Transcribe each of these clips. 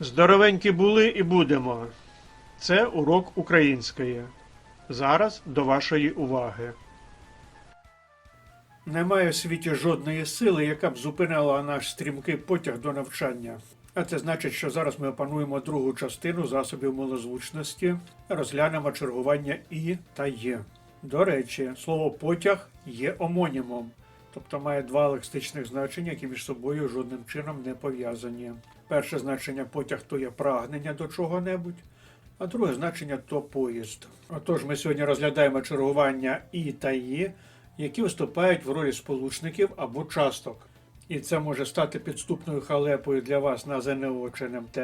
Здоровенькі були і будемо. Це урок української. Зараз до вашої уваги. Немає в світі жодної сили, яка б зупинила наш стрімкий потяг до навчання. А це значить, що зараз ми опануємо другу частину засобів милозвучності, розглянемо чергування і та є. До речі, слово потяг є омонімом, тобто має два лексичних значення, які між собою жодним чином не пов'язані. Перше значення потяг то є прагнення до чого-небудь, а друге значення то поїзд. Отож, ми сьогодні розглядаємо чергування і та є, які виступають в ролі сполучників або часток. І це може стати підступною халепою для вас на ЗНО чи НМТ,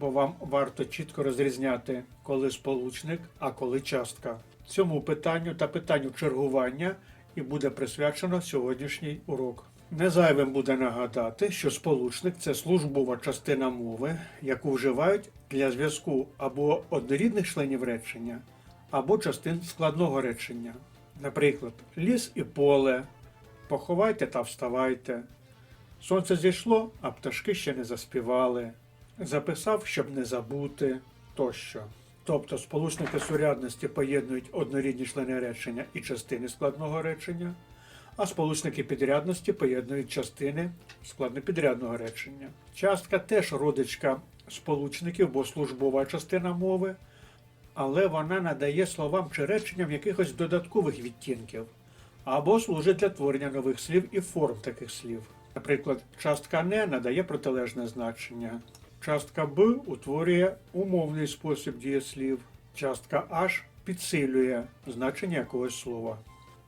бо вам варто чітко розрізняти, коли сполучник, а коли частка. Цьому питанню та питанню чергування і буде присвячено сьогоднішній урок. Не зайвим буде нагадати, що сполучник це службова частина мови, яку вживають для зв'язку або однорідних членів речення, або частин складного речення. Наприклад, ліс і поле, поховайте та вставайте. Сонце зійшло, а пташки ще не заспівали. Записав, щоб не забути тощо. Тобто сполучники сурядності поєднують однорідні члени речення і частини складного речення, а сполучники підрядності поєднують частини складнопідрядного речення. Частка теж родичка сполучників, бо службова частина мови, але вона надає словам чи реченням якихось додаткових відтінків або служить для творення нових слів і форм таких слів. Наприклад, частка не надає протилежне значення. Частка Б утворює умовний спосіб дієслів. Частка H підсилює значення якогось слова.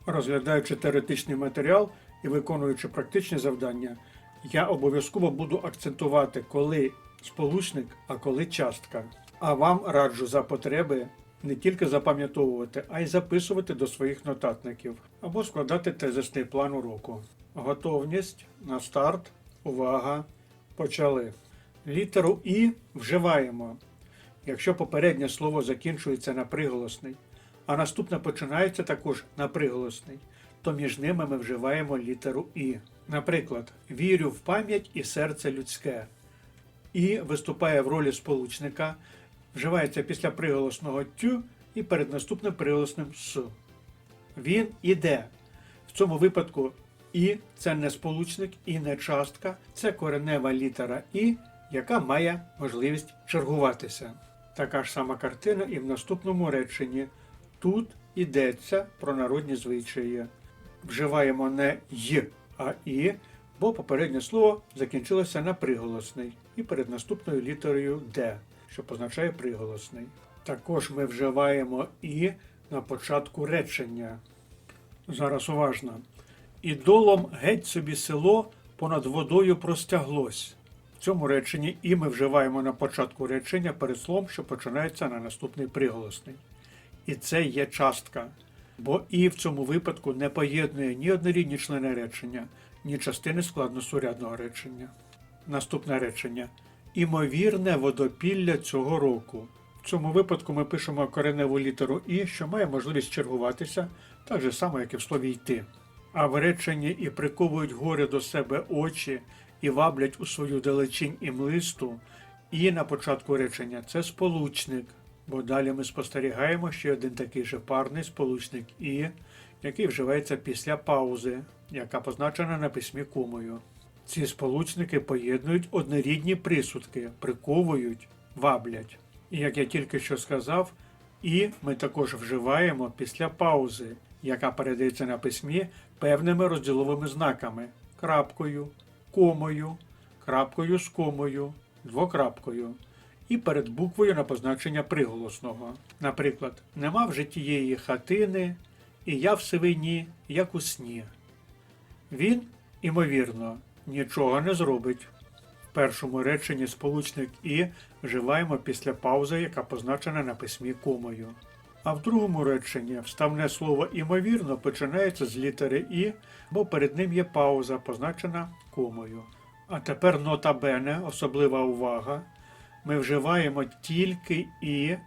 Розглядаючи теоретичний матеріал і виконуючи практичні завдання, я обов'язково буду акцентувати, коли сполучник, а коли частка. А вам раджу за потреби не тільки запам'ятовувати, а й записувати до своїх нотатників або складати тезисний план уроку. Готовність на старт. Увага. Почали. Літеру І вживаємо, якщо попереднє слово закінчується на приголосний, а наступне починається також на приголосний, то між ними ми вживаємо літеру І. Наприклад, вірю в пам'ять і серце людське. І виступає в ролі сполучника, вживається після приголосного тю і перед наступним приголосним с. Він іде. В цьому випадку і це не сполучник і не частка, це коренева літера І, яка має можливість чергуватися. Така ж сама картина і в наступному реченні. Тут йдеться про народні звичаї. Вживаємо не й, а і, бо попереднє слово закінчилося на приголосний і перед наступною літерою Д, що позначає приголосний. Також ми вживаємо і на початку речення. Зараз уважно. Ідолом геть собі село понад водою простяглось. В цьому реченні і ми вживаємо на початку речення перед словом, що починається на наступний приголосний. І це є частка. Бо і в цьому випадку не поєднує ні однорідні члени речення, ні частини складносурядного речення. Наступне речення. Імовірне водопілля цього року. В цьому випадку ми пишемо кореневу літеру І, що має можливість чергуватися, так же само, як і в слові йти. А в реченні і приковують гори до себе очі, і ваблять у свою далечінь і млисту, і на початку речення це сполучник, бо далі ми спостерігаємо ще один такий же парний сполучник і, який вживається після паузи, яка позначена на письмі комою. Ці сполучники поєднують однорідні присудки, приковують, ваблять. І як я тільки що сказав, і ми також вживаємо після паузи, яка передається на письмі певними розділовими знаками крапкою, комою, крапкою з комою, двокрапкою і перед буквою на позначення приголосного. Наприклад, нема вже тієї хатини, і я в сивині, як у сні. Він, імовірно, нічого не зробить. В першому реченні сполучник і вживаємо після паузи, яка позначена на письмі комою. А в другому реченні вставне слово імовірно починається з літери І, бо перед ним є пауза, позначена комою. А тепер нота бене, особлива увага. Ми вживаємо тільки і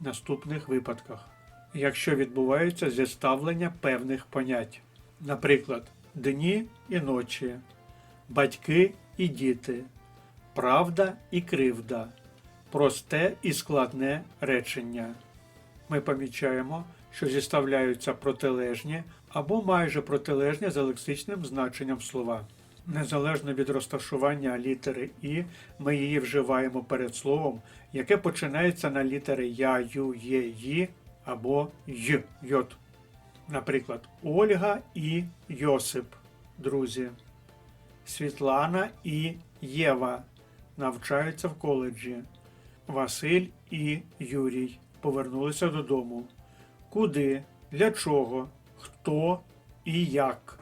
в наступних випадках, якщо відбувається зіставлення певних понять. Наприклад, дні і ночі, батьки і діти, правда і кривда, просте і складне речення. Ми помічаємо, що зіставляються протилежні або майже протилежні за лексичним значенням слова. Незалежно від розташування літери І, ми її вживаємо перед словом, яке починається на літери Я, Ю, Є, Ї або Й, Йот. Наприклад, Ольга і Йосип, друзі. Світлана і Єва навчаються в коледжі. Василь і Юрій повернулися додому. Куди, для чого, хто і як.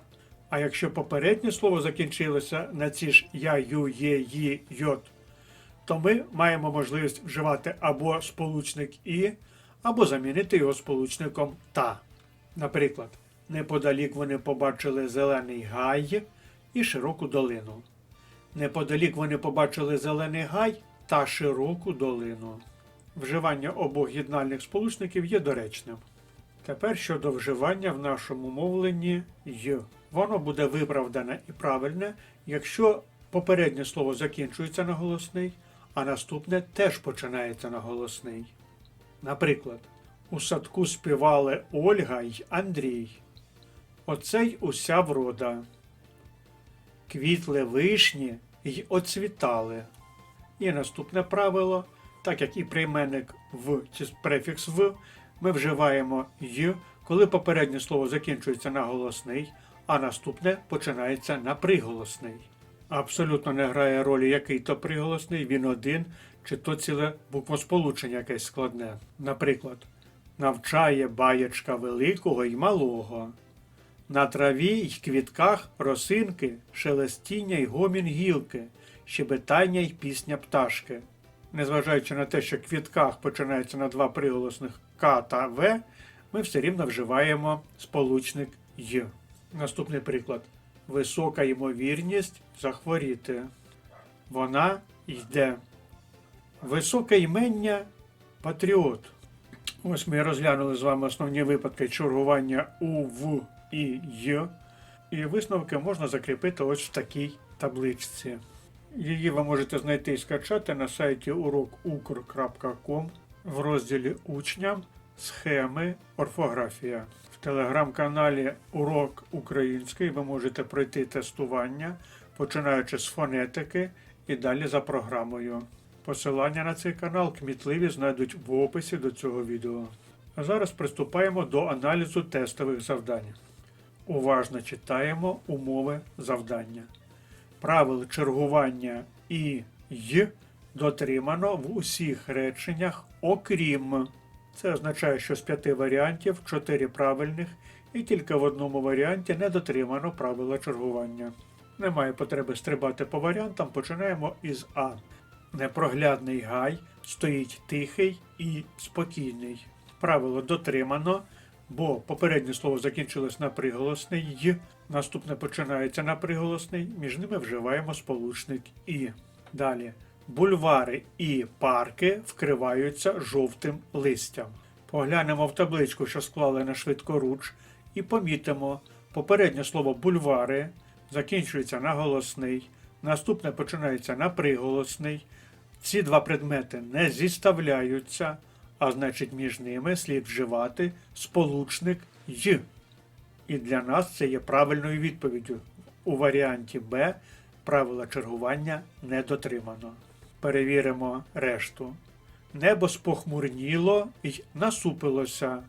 А якщо попереднє слово закінчилося на ці ж я, ю, є, ї, йот, то ми маємо можливість вживати або сполучник і, або замінити його сполучником та. Наприклад, неподалік вони побачили зелений гай і широку долину. Неподалік вони побачили зелений гай та широку долину. Вживання обох єднальних сполучників є доречним. Тепер щодо вживання в нашому мовленні й. Воно буде виправдане і правильне, якщо попереднє слово закінчується на голосний, а наступне теж починається на голосний. Наприклад, у садку співали Ольга й Андрій. Оцей уся врода. Квітли вишні й оцвітали. І наступне правило, так як і прийменник в чи префікс в, ми вживаємо й, коли попереднє слово закінчується на голосний, а наступне починається на приголосний. Абсолютно не грає ролі, який то приголосний, він один, чи то ціле буквосполучення якесь складне. Наприклад, навчає баєчка великого й малого. На траві й квітках росинки, шелестіння й гомін гілки, щебетання й пісня пташки. Незважаючи на те, що квітках починається на два приголосних К та В, ми все рівно вживаємо сполучник Й. Наступний приклад. Висока ймовірність захворіти. Вона йде. Високе ймення патріот. Ось ми розглянули з вами основні випадки чергування у, в і й. І висновки можна закріпити ось в такій табличці. Її ви можете знайти і скачати на сайті урокукр.com в розділі Учням схеми орфографія. В телеграм-каналі Урок Український ви можете пройти тестування, починаючи з фонетики і далі за програмою. Посилання на цей канал кмітливі знайдуть в описі до цього відео. А зараз приступаємо до аналізу тестових завдань. Уважно читаємо умови завдання. Правил чергування і й дотримано в усіх реченнях, окрім. Це означає, що з п'яти варіантів чотири правильних і тільки в одному варіанті не дотримано правила чергування. Немає потреби стрибати по варіантам, починаємо із А. Непроглядний гай стоїть тихий і спокійний. Правило дотримано, бо попереднє слово закінчилось на приголосний наступне починається на приголосний, між ними вживаємо сполучник і. Далі. Бульвари і парки вкриваються жовтим листям. Поглянемо в табличку, що склали на швидкоруч, і помітимо, попереднє слово бульвари закінчується на голосний, наступне починається на приголосний. Ці два предмети не зіставляються, а значить між ними слід вживати сполучник й. І для нас це є правильною відповіддю. У варіанті Б правила чергування не дотримано. Перевіримо решту. Небо спохмурніло і насупилося,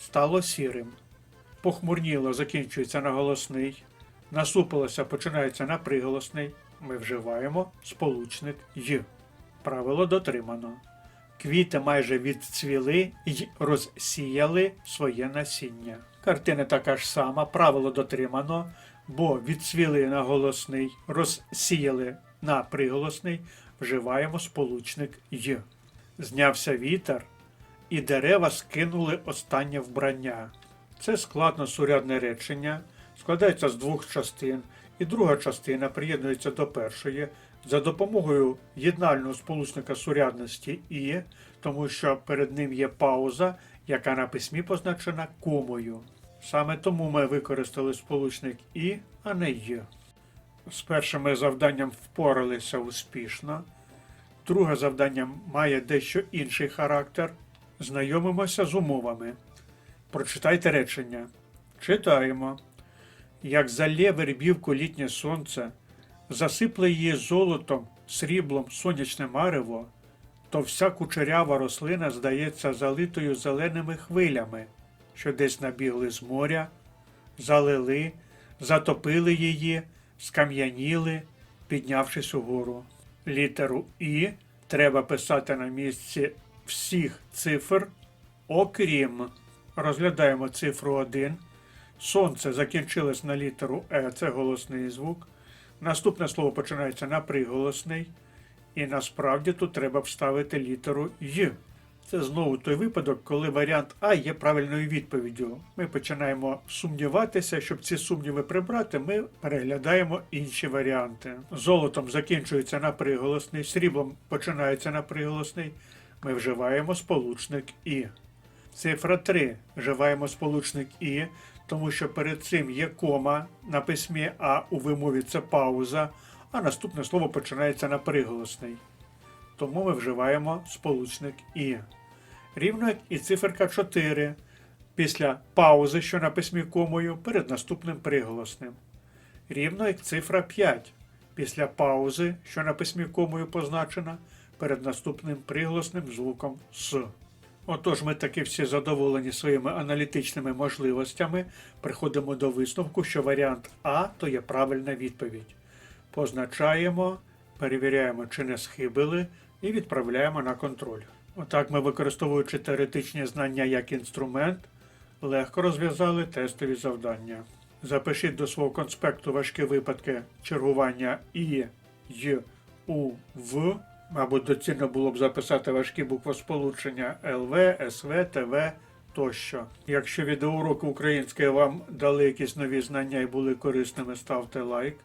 стало сірим. Похмурніло закінчується на голосний, насупилося починається на приголосний. Ми вживаємо сполучник й. Правило дотримано. Квіти майже відцвіли й розсіяли своє насіння. Картина така ж сама, правило дотримано, бо відцвіли на голосний, розсіяли на приголосний, вживаємо сполучник й. Знявся вітер, і дерева скинули останнє вбрання. Це складно-сурядне речення, складається з двох частин, і друга частина приєднується до першої за допомогою єднального сполучника сурядності і, тому що перед ним є пауза, яка на письмі позначена комою. Саме тому ми використали сполучник і, а не й. З першим завданням впоралися успішно. Друге завдання має дещо інший характер. Знайомимося з умовами. Прочитайте речення. Читаємо. Як залє вербівку літнє сонце, засипле її золотом, сріблом сонячне марево, то вся кучерява рослина здається залитою зеленими хвилями, що десь набігли з моря, залили, затопили її, скам'яніли, піднявшись угору. Літеру І треба писати на місці всіх цифр, окрім. Розглядаємо цифру 1. Сонце закінчилось на літеру Е, це голосний звук. Наступне слово починається на приголосний. І насправді тут треба вставити літеру Й. Це знову той випадок, коли варіант А є правильною відповіддю. Ми починаємо сумніватися, щоб ці сумніви прибрати, ми переглядаємо інші варіанти. Золотом закінчується на приголосний, сріблом починається на приголосний. Ми вживаємо сполучник І. Цифра 3. Вживаємо сполучник І, тому що перед цим є кома на письмі, а у вимові це пауза, а наступне слово починається на приголосний. Тому ми вживаємо сполучник І. Рівно як і циферка 4 після паузи, що на письмі комою, перед наступним приголосним. Рівно як цифра 5 після паузи, що на письмі комою позначена, перед наступним приголосним звуком С. Отож, ми таки всі задоволені своїми аналітичними можливостями, приходимо до висновку, що варіант А то є правильна відповідь. Позначаємо, перевіряємо, чи не схибили, і відправляємо на контроль. Отак ми, використовуючи теоретичні знання як інструмент, легко розв'язали тестові завдання. Запишіть до свого конспекту важкі випадки чергування І, Й, У, В. Мабуть, доцільно було б записати важкі буквосполучення ЛВ, СВ, ТВ тощо. Якщо відеоуроки української вам дали якісь нові знання і були корисними, ставте лайк.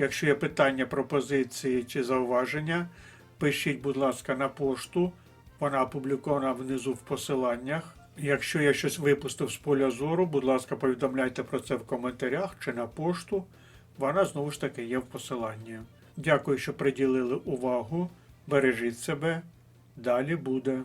Якщо є питання, пропозиції чи зауваження, пишіть, будь ласка, на пошту. Вона опублікована внизу в посиланнях. Якщо я щось випустив з поля зору, будь ласка, повідомляйте про це в коментарях чи на пошту. Вона знову ж таки є в посиланні. Дякую, що приділили увагу. Бережіть себе. Далі буде.